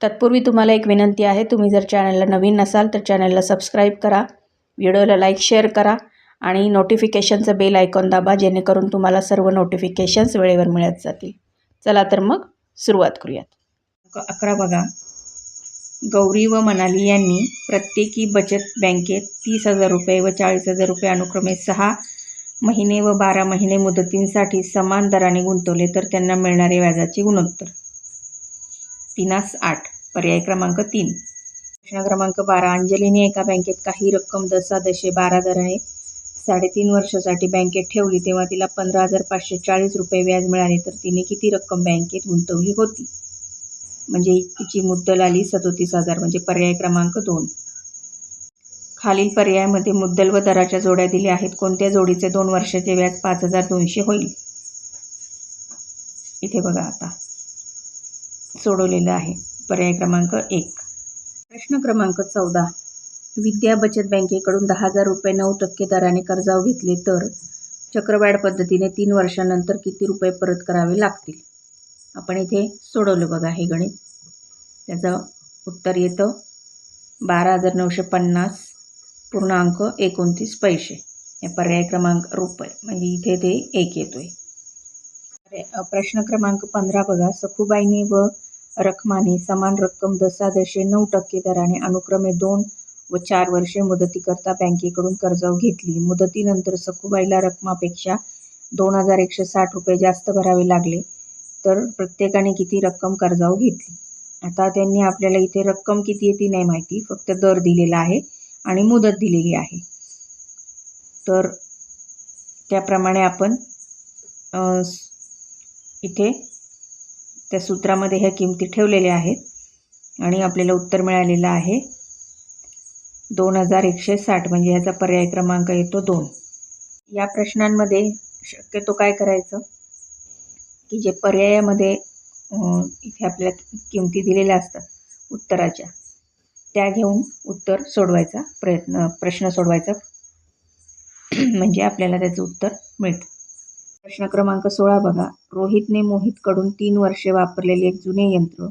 तत्पूर्वी तुम्हाला एक विनंती आहे तुम्ही जर चॅनलला नवीन नसाल तर चॅनलला सबस्क्राईब करा व्हिडिओला लाईक शेअर करा आणि नोटिफिकेशनचं बेल आयकॉन दाबा जेणेकरून तुम्हाला सर्व नोटिफिकेशन्स वेळेवर मिळत जातील. चला तर मग सुरुवात करूयात. अकरा बघा. गौरी व मनाली यांनी प्रत्येकी बचत बँकेत तीस हजार रुपये व चाळीस हजार रुपये अनुक्रमे सहा महिने व बारा महिने मुदतींसाठी समान दराने गुंतवले तर त्यांना मिळणारे व्याजाचे गुणोत्तर. तिनास आठ. पर्याय क्रमांक तीन. प्रश्न क्रमांक बारा. अंजलीने एका बँकेत काही रक्कम दसा दशे बारा दराने साडेतीन वर्षासाठी बँकेत ठेवली तेव्हा तिला पंधरा हजार पाचशे चाळीस रुपये व्याज मिळाले तर तिने किती रक्कम बँकेत गुंतवली होती? म्हणजे तिची मुद्दल आली सदोतीस हजार म्हणजे पर्याय क्रमांक दोन. खालील पर्यायामध्ये मुद्दल व दराच्या जोड्या दिल्या आहेत. कोणत्या जोडीचे दोन वर्षाचे व्याज पाच हजार दोनशे होईल? इथे बघा आता. सोडवलेलं आहे. पर्याय क्रमांक एक. प्रश्न क्रमांक चौदा. विद्या बचत बँकेकडून दहा हजार रुपये नऊ टक्के दराने कर्जावर घेतले तर चक्रवाढ पद्धतीने तीन वर्षानंतर किती रुपये परत करावे लागतील? आपण इथे सोडवलं बघा हे गणित. त्याचं उत्तर येतं बारा हजार नऊशे पन्नास पूर्णांक एकोणतीस पैसे. या पर्याय क्रमांक रुपये. म्हणजे इथे ते एक येतो आहे प्रश्न क्रमांक पंधरा बघा. सखुबाईने व रखमाने समान रक्कम दशादशे नऊ टक्के दराने अनुक्रमे दोन व चार वर्षे मुदतीकरता बँकेकडून कर्जाव घेतली. मुदतीनंतर सखुबाईला रकमापेक्षा दोन हजार एकशे साठ रुपये जास्त भरावे लागले. तर प्रत्येकाने किती रक्कम कर्जाव घेतली? आता त्यांनी आपल्याला इथे रक्कम किती आहे ती नाही माहिती. फक्त दर दिलेला आहे आणि मुदत दिलेली आहे. तर त्याप्रमाणे आपण इथे त्या सूत्रामध्ये ह्या किमती ठेवलेल्या आहेत. आणि आपल्याला उत्तर मिळालेलं आहे दोन हजार एकशे साठ म्हणजे ह्याचा पर्याय क्रमांक येतो दोन. या प्रश्नांमध्ये शक्यतो काय करायचं? की जे पर्यायामध्ये इथे आपल्याला किमती दिलेल्या असतात उत्तराच्या त्या घेऊन उत्तर सोडवायचा प्रयत्न प्रश्न सोडवायचा. म्हणजे आपल्याला त्याचं उत्तर मिळतं. प्रश्न क्रमांक सोळा बघा. रोहितने मोहितकडून तीन वर्षे वापरलेले एक जुने यंत्र.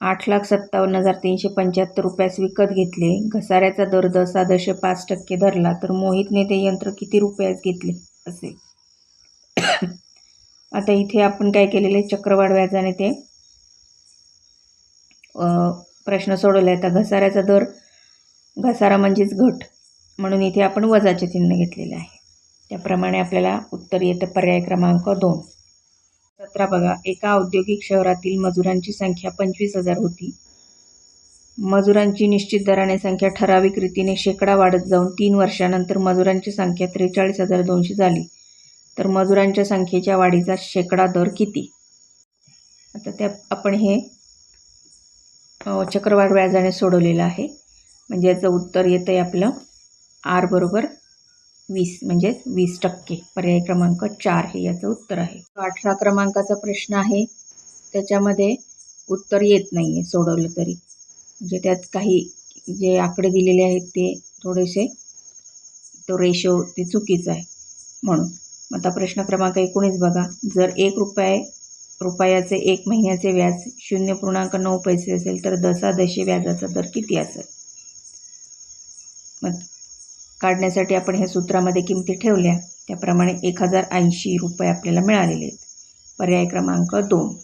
आठ लाख सत्तावन्न हजार तीनशे पंच्याहत्तर रुपयास विकत घेतले. घसाऱ्याचा दर दसा दशे पाच टक्के धरला तर मोहितने ते यंत्र किती रुपयास घेतले असे आता इथे आपण काय केलेले? चक्रवाढ व्याजाने ते प्रश्न सोडवला. आहे आता घसाऱ्याचा दर घसारा म्हणजेच घट म्हणून इथे आपण वजाचे चिन्ह घेतलेले आहे. त्याप्रमाणे आपल्याला उत्तर येतं पर्याय क्रमांक दोन. सतरा बघा एका औद्योगिक शहरातील मजुरांची संख्या पंचवीस हजार होती. मजुरांची निश्चित दराने संख्या ठराविक रीतीने शेकडा वाढत जाऊन तीन वर्षानंतर मजुरांची संख्या त्रेचाळीस हजार दोनशे झाली. तर मजुरांच्या संख्येच्या वाढीचा शेकडा दर किती? आता त्या आपण हे चक्रवाढ व्याजाने सोडवलेलं आहे. म्हणजे याचं उत्तर येतं आहे आपलं आर बरोबर वीस म्हणजेच वीस टक्के. पर्याय क्रमांक चार हे याचं उत्तर आहे. अठरा क्रमांकाचा प्रश्न आहे. त्याच्यामध्ये उत्तर येत नाही आहे सोडवलं तरी. म्हणजे त्यात काही जे आकडे दिलेले आहेत ते थोडेसे तो रेशो ते चुकीचं आहे म्हणून. आता प्रश्न क्रमांक एकोणीस बघा. जर एक रुपये रुपयाचे एक महिन्याचे व्याज शून्य पूर्णांक नऊ पैसे असेल तर दसादशे व्याजाचा दर किती असेल? मग काढण्यासाठी आपण ह्या सूत्रामध्ये किमती ठेवल्या. त्याप्रमाणे एक हजार ऐंशी रुपये आपल्याला मिळालेले आहेत. पर्याय क्रमांक दोन.